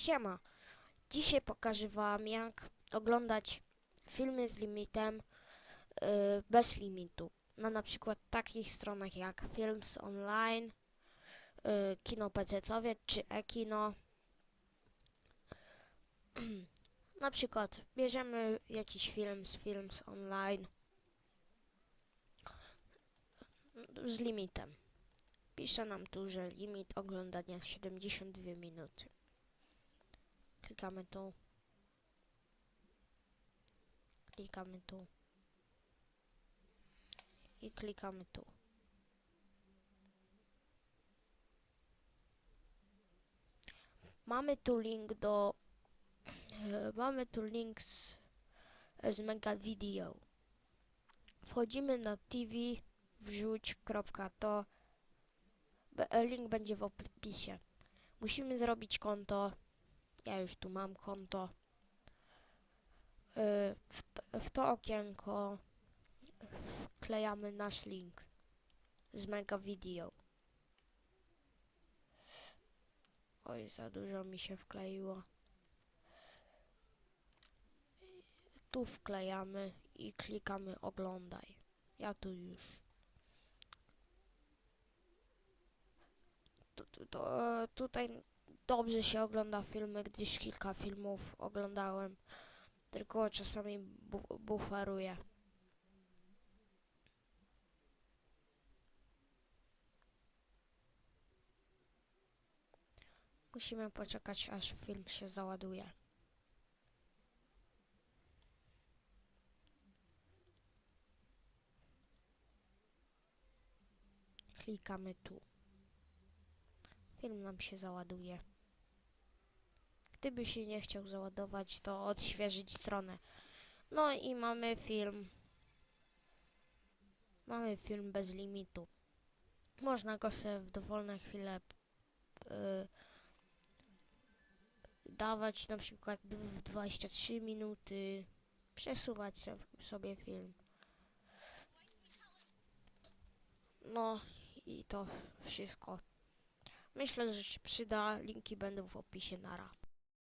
Siema. Dzisiaj pokażę Wam, jak oglądać filmy z limitem yy, bez limitu. Na na przykład takich stronach jak Films Online, yy, Kino PC-owie czy e-kino. na przykład bierzemy jakiś film z Films Online z limitem. Pisze nam tu, że limit oglądania 72 minuty. Klikamy tu. Klikamy tu. I klikamy tu. Mamy tu link do... e, mamy tu link z, z Mega Video. Wchodzimy na TV, wrzuć.to. Link będzie w opisie. Musimy zrobić konto. Ja już tu mam konto. Y, W to, w to okienko wklejamy nasz link z Mega Video. Oj, za dużo mi się wkleiło. Tu wklejamy i klikamy oglądaj. Ja tu już. Tu, tu, to, tutaj dobrze się ogląda filmy, gdyż kilka filmów oglądałem, tylko czasami bu buferuje. Musimy poczekać, aż film się załaduje. Klikamy tu. Film nam się załaduje. Gdyby się nie chciał załadować, to odświeżyć stronę. No i mamy film. Mamy film bez limitu. Można go sobie w dowolne chwile y, dawać na przykład w 23 minuty, przesuwać so- sobie film. No i to wszystko. Myślę, że się przyda. Linki będą w opisie nara.